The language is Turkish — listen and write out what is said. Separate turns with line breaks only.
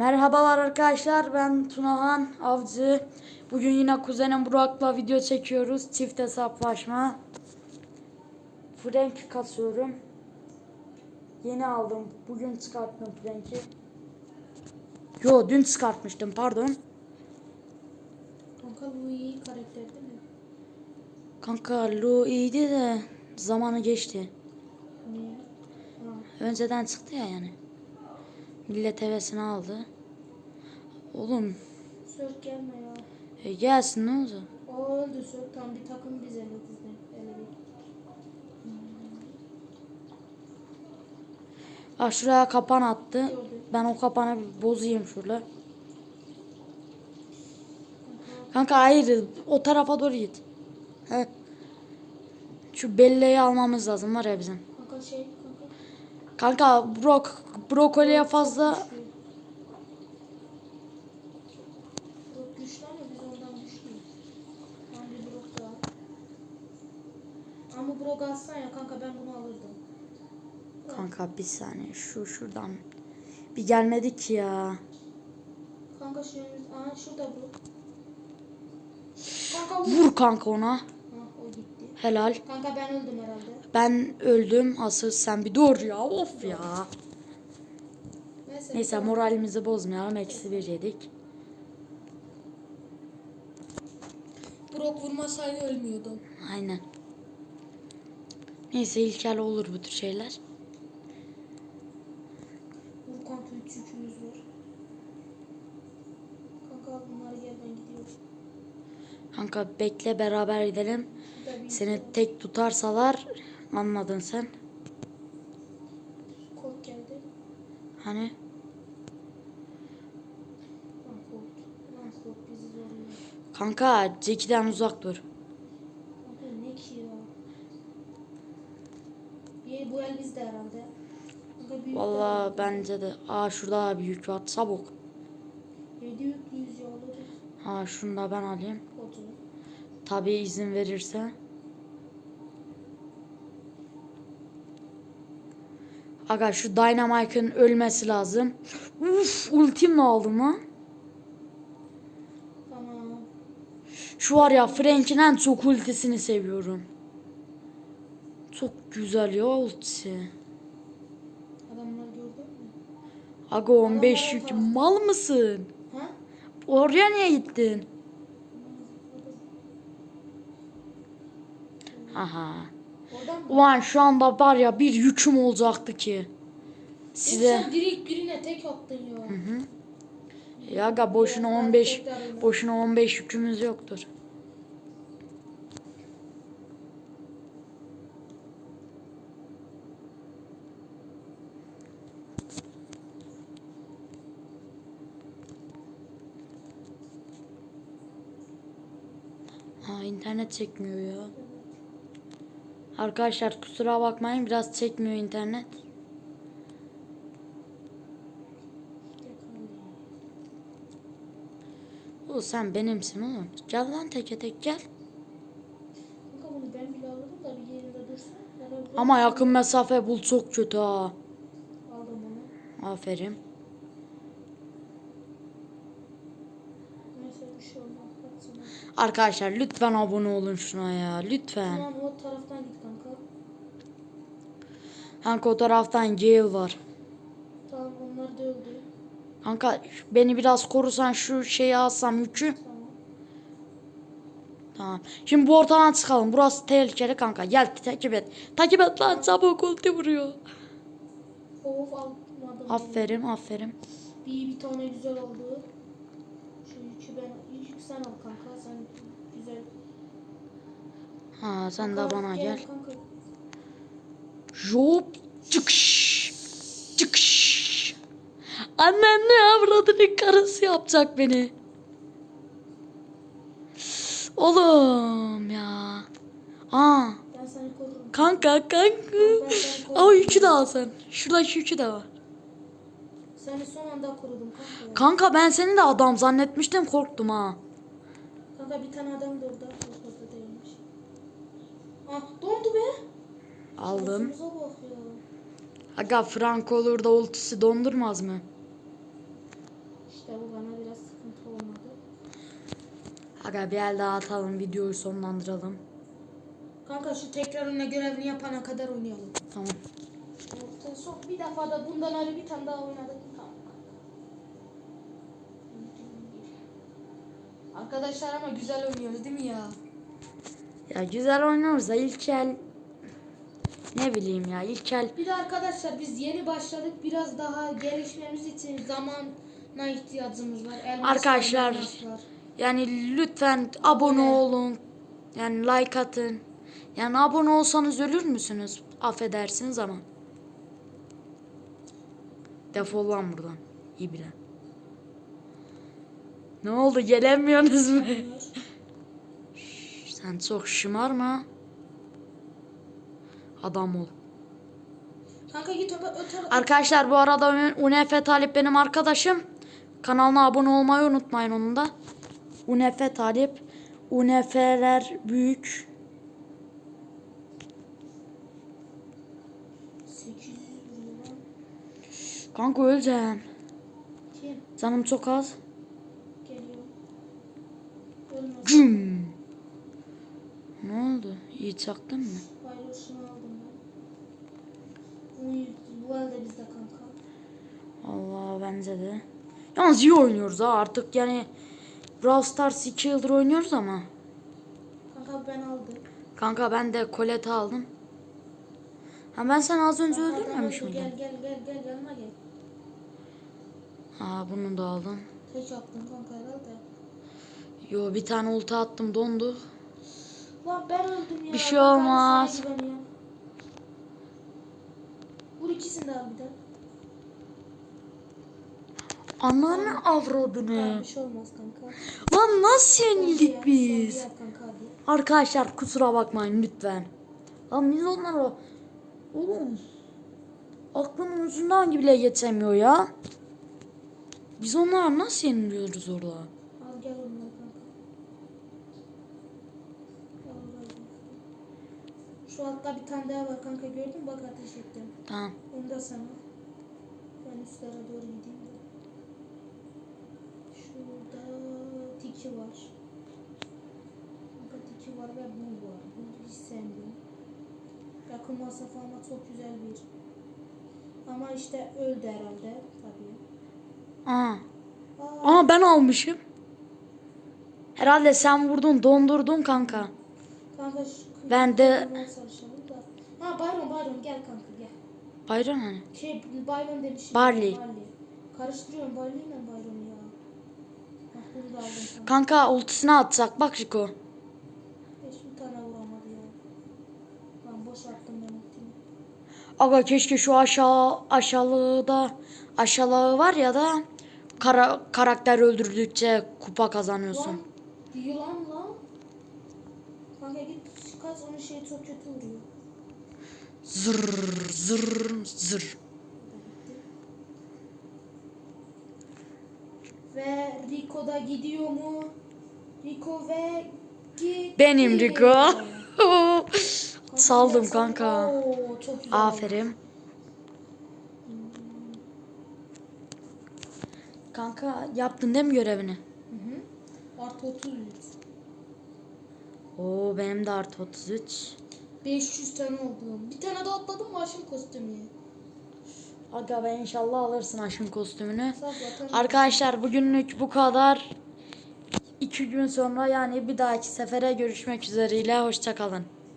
Merhabalar arkadaşlar ben Tunahan Avcı. Bugün yine kuzenim Burak'la video çekiyoruz. Çift hesaplaşma. Frank kasıyorum. Yeni aldım. Bugün çıkarttım Frank'i. Yo dün çıkartmıştım pardon.
Kanka bu iyi karakter değil mi?
Kanka Lu iyiydi de zamanı geçti.
Niye? Ha.
Önceden çıktı ya yani. Millet hevesini aldı. Oğlum
Sörk gelme ya.
e, gelsin ne oldu?
O öldü Sörk. Tam bir takım biz eledik de. Eledik.
Ha şuraya kapan attı. Ben o kapanı bozayım şurada. Kanka hayır o tarafa doğru git. He. Şu belleği almamız lazım var ya bizim.
Kanka şey kanka.
Brok brokoliye fazla
ama Brok alsan ya kanka ben bunu alırdım.
Kanka bir saniye şu şuradan bir gelmedik ki ya.
Kanka şeyimiz... Aa şurada Brok. Kanka vur.
Vur kanka ona.
Ha o gitti.
Helal.
Kanka ben öldüm herhalde.
Ben öldüm. Asıl sen bir dur ya. Of ya.
Neyse.
Neyse moralimizi bozmayalım. Eksi bir yedik.
Brok vurmasaydı ölmüyordum.
Aynen. Neyse ilkel olur bu tür şeyler.
Vur kanka üç yükümüz var. Kanka al bunları gel ben gidiyorum.
Kanka bekle beraber gidelim. Seni tek tutarsalar anladın sen.
kod geldi.
Hani kanka Jackie'den uzak dur.
Kanka ne ki ya? Bu el bizde herhalde.
Vallahi bence de. Aa şurada bir yük var. Sabuk.
Yedi yüklüyüz ya alırız.
Ha şunu da ben alayım. Tabii izin verirse. Aga şu Dynamite'ın ölmesi lazım. Uf ultimle aldım lan.
Tamam.
Şu var ya Frank'in en çok ultisini seviyorum. Çok güzel ya ultisi.
Adamlar gördün mü?
Aga 15 yük mal mısın?
Ha?
Oraya niye gittin? Aha. Ulan şu anda var ya bir yüküm olacaktı ki. Size.
Sen direkt birine tek attın ya.
Ya aga boşuna 15 boşuna 15 yükümüz yoktur. Ha internet çekmiyor ya. Arkadaşlar kusura bakmayın biraz çekmiyor internet. O sen benimsin oğlum. Gel lan teke tek gel. Ama yakın mesafe bul çok kötü ha. Aferin.
Şey.
Arkadaşlar lütfen abone olun şuna ya. Lütfen.
Tamam o taraftan git kanka.
O taraftan Gale var.
Tamam onlar da öldü.
Kanka beni biraz korusan şu şeyi alsam yükü.
Tamam.
Tamam. Şimdi bu ortadan çıkalım. Burası tehlikeli kanka. Gel takip et. Takip et lan çabuk ulti vuruyor.
Of almadım.
Aferin aferin.
Bir, bir tane güzel oldu. Şu yükü ben, yükü sen al kanka. Sen güzel.
Ha sen de
Kanka,
bana gel.
Kanka.
Jop çıkış. Çıkış. Annen ne avradını karısı yapacak beni. Oğlum ya. Aa kanka kanka. Aa yükü de al sen. Şuradaki yükü de var.
Seni son anda korudum kanka.
Kanka ben seni de adam zannetmiştim korktum ha.
Kanka bir tane adam da orada. Yok orada değilmiş. Ah dondu be.
Aldım. Aga Frank olur da ultisi dondurmaz mı?
İşte bu bana biraz sıkıntı olmadı.
Aga bir el daha atalım videoyu sonlandıralım.
Kanka şu tekrar oyna görevini yapana kadar oynayalım.
Tamam.
Son bir defa da bundan ayrı bir tane daha oynadık. Tamam. Arkadaşlar ama güzel oynuyoruz değil mi ya?
Ya güzel oynuyoruz da ilk el ne bileyim ya ilk el
Bir de arkadaşlar biz yeni başladık. Biraz daha gelişmemiz için zamana ihtiyacımız var. Elmas
Arkadaşlar, yani lütfen abone
Abone.
olun. Yani like atın. Yani abone olsanız ölür müsünüz? Affedersiniz ama. Defol lan buradan. İyi bile. Ne oldu gelemiyorsunuz mu? Sen çok şımarma. Adam ol.
Kanka git öte öte.
Arkadaşlar bu arada UNF Talip benim arkadaşım. Kanalına abone olmayı unutmayın onun da. UNF Talip. UNF'ler büyük.
800 vuruyor lan.
Kanka öleceğim.
Kim?
Canım çok az.
Geliyor.
Ne oldu? İyi çaktın mı?
Bayrosunu aldım ben. Bu, bu elde bizde kanka.
Allah bence de. Yalnız iyi oynuyoruz ha artık yani. Brawl Stars 2 yıldır oynuyoruz ama.
Kanka ben aldım.
Kanka ben de Colette aldım. Ha ben sen az önce
Kanka
öldürmemiş miydim?
Gel gel gel gel yanıma gel.
Ha bunu da aldım.
Tek attın kanka herhalde.
Yo bir tane ulti attım dondu.
Lan ben öldüm ya.
Bir şey olmaz.
Vur ikisini de al bir de.
Ananı avradını.
Bir şey olmaz kanka.
Lan nasıl yenildik biz? Arkadaşlar kusura bakmayın lütfen. Lan biz onlara... Oğlum. Aklımın ucundan bile geçemiyor ya. Biz onlara nasıl yeniliyoruz orada?
Al gel al. Şu altta bir tane daha var kanka gördün mü? Bak ateş ettim.
Tamam.
Onu da sana. Ben üstlere doğru gideyim de. Şurada tiki var. Kanka tiki var ve bu var. Bu hiç sevmiyorum. Yakın masafe ama çok güzel bir. Ama işte öldü herhalde tabii.
Aa.
Aa,
Aa ben almışım. Herhalde sen vurdun dondurdun kanka.
kanka şu
Ben de-.
Ha Byron Byron gel kanka gel.
Bayram hani.
Şey Byron demişim.
Barley.
Karıştırıyorum Barley ile Byron'u ya. Bak bunu da aldım kanka.
Ultisini atacak bak Rico.
Beş bir tane vuramadı ya. Boş attım ben ultimi.
Aga keşke şu aşağı aşağılığı aşağılığı var ya da kara, karakter öldürdükçe kupa kazanıyorsun.
Lan lan. Kanka git kaç onun şeyi çok kötü vuruyor.
Zır zır zır.
Ve Rico da gidiyor mu? Rico ve gitti.
Benim Rico. Saldım kanka.
Oo, çok güzel.
Aferin. Kanka yaptın değil mi görevini?
Hı hı. Artı 33.
Oo benim de artı 33.
500 tane oldu. Bir tane daha atladım mı aşım kostümü?
Aga be inşallah alırsın aşkın kostümünü. Arkadaşlar bugünlük bu kadar. İki gün sonra yani bir dahaki sefere görüşmek üzereyle. Hoşçakalın.